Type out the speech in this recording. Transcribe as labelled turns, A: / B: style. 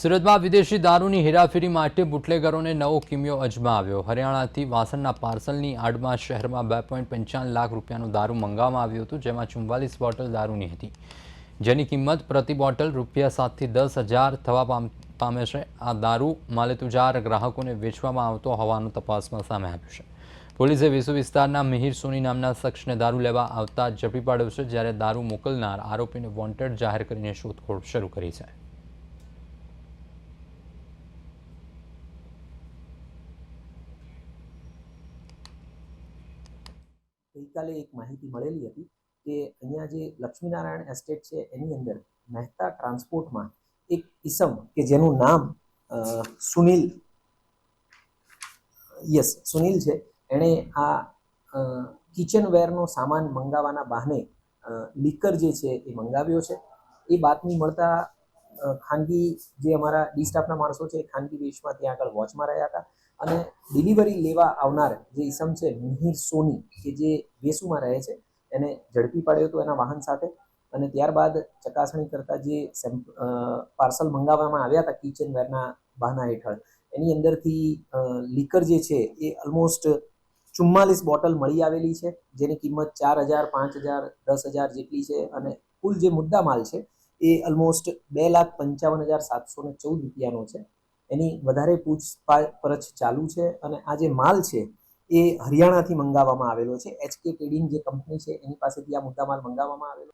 A: સુરતમાં વિદેશી દારૂની હેરાફેરી માટે બુટલેગરોને નવો કિમિયો અજમાવ્યો. હરિયાણાથી વાસણના પાર્સલની આડમાં શહેરમાં બે પોઈન્ટ પંચાવન લાખ રૂપિયાનું દારૂ મંગાવવામાં આવ્યું હતું, જેમાં ચુમ્વાલીસ બોટલ દારૂની હતી. જેની કિંમત પ્રતિ બોટલ રૂપિયા સાતથી દસ હજાર થવા પામ છે. આ દારૂ માલેતુજાર ગ્રાહકોને વેચવામાં આવતો હોવાનું તપાસમાં સામે આવ્યું છે. પોલીસે વેસુ વિસ્તારના મિહિર સોની નામના શખ્સને દારૂ લેવા આવતા ઝડપી પાડ્યો છે, જ્યારે દારૂ મોકલનાર આરોપીને વોન્ટેડ જાહેર કરીને શોધખોળ શરૂ કરી છે.
B: ગઈકાલે એક માહિતી મળેલી હતી કે અહીંયા જે લક્ષ્મીનારાયણ એસ્ટેટ છે, એની અંદર મહેતા ટ્રાન્સપોર્ટમાં એક ઇસમ કે જેનું નામ સુનિલ, યસ, સુનિલ છે. એણે આ કિચનવેરનો સામાન મંગાવવાના બહાને લીકર જે છે એ મંગાવ્યો છે. એ બાતમી મળતા ખાનગી જે અમારા ડી સ્ટાફના માણસો છે, એ ખાનગી વેશમાં ત્યાં આગળ વોચમાં રહ્યા હતા. અને ડિલિવરી લેવા આવનાર જે ઈસમ છે, મિહિર સોની, કે જે વેસુમાં રહે છે, એને ઝડપી પાડ્યો હતો એના વાહન સાથે. અને ત્યારબાદ ચકાસણી કરતા જે પાર્સલ મંગાવવામાં આવ્યા હતા કિચનવેરના બહાના હેઠળ, એની અંદરથી લીકર જે છે, એ ઓલમોસ્ટ ચુમ્માલીસ બોટલ મળી આવેલી છે, જેની કિંમત ચાર હજાર, પાંચ હજાર, દસ હજાર જેટલી છે. અને કુલ જે મુદ્દા માલ છે એ ઓલમોસ્ટ બે લાખ પંચાવન હજાર સાતસો ને ચૌદ રૂપિયાનો છે. એની વધારે પૂછપરછ ચાલુ છે અને આ જે માલ છે એ હરિયાણાથી મંગાવવામાં આવેલો છે. એચકે ટ્રેડિંગ જે કંપની છે, એની પાસેથી આ મુદ્દામાલ મંગાવવામાં આવેલો